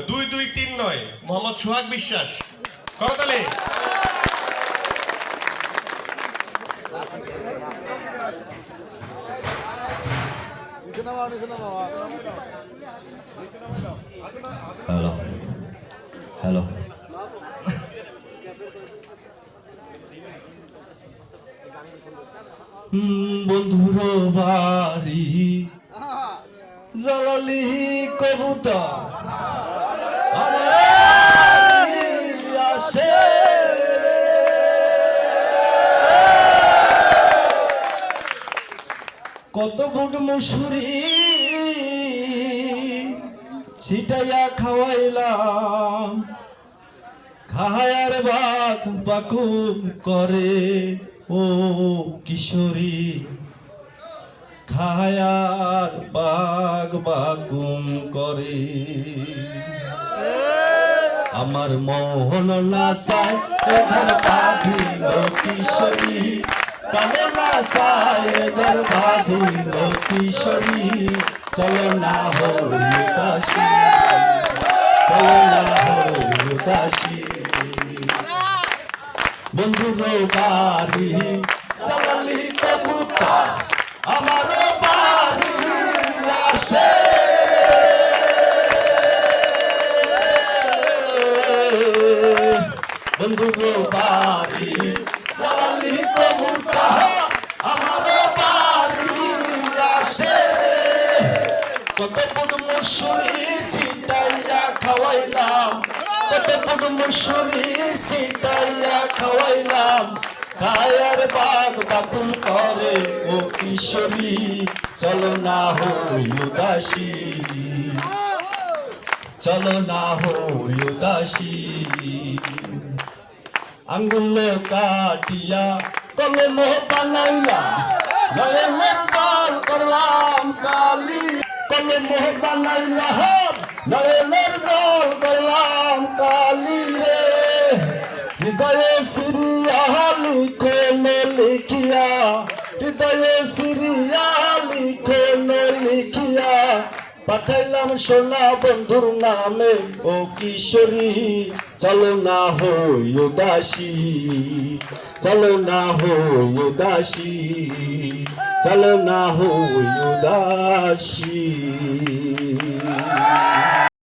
দুই দুই তিন নয়। মোহাম্মদ সোহাগ বিশ্বাস। করতালে। হ্যালো হ্যালো বন্ধুর বাড়ি। জ্বালালি কবুতর। কত বুট মুসুরি ছিটাইয়া খাওয়াইলাম। খায়ার বাক বাকুম করে, ও কিশোরী। খায়ার বাগ বাকুম করে। আমার মোহন এধার বাঁধিল কিশোরী। প্রাণে এধার বাঁধিল কিশোরী চলো না হই কাশি চলো না চালালি কবুতা আমার বাড়ি আসে কত ফুট মুসুরি সিটাইয়া খাওয়াইলাম। কত ফুট মুসুরি সিটাইয়া খাওয়াইলাম। কায়ার বাগ বাপুল করে, ও কিশোরী, চলো না হই উদাসী। চলো না হই উদাসী। আঙ্গুল কাটিয়া কলম বানাইলাম। কলম বানাইলাম নয়নের জল করলাম কালি রে হৃদয়ে সিরিয়ালি কোন লিখিয়া হৃদয়ে সিরিয়ালি পাঠাইলাম সোনা বন্ধুর নামে, ও কিশোরী, চলো না হো উদাসী চলো না হো উদাসী চলো না হো উদাসী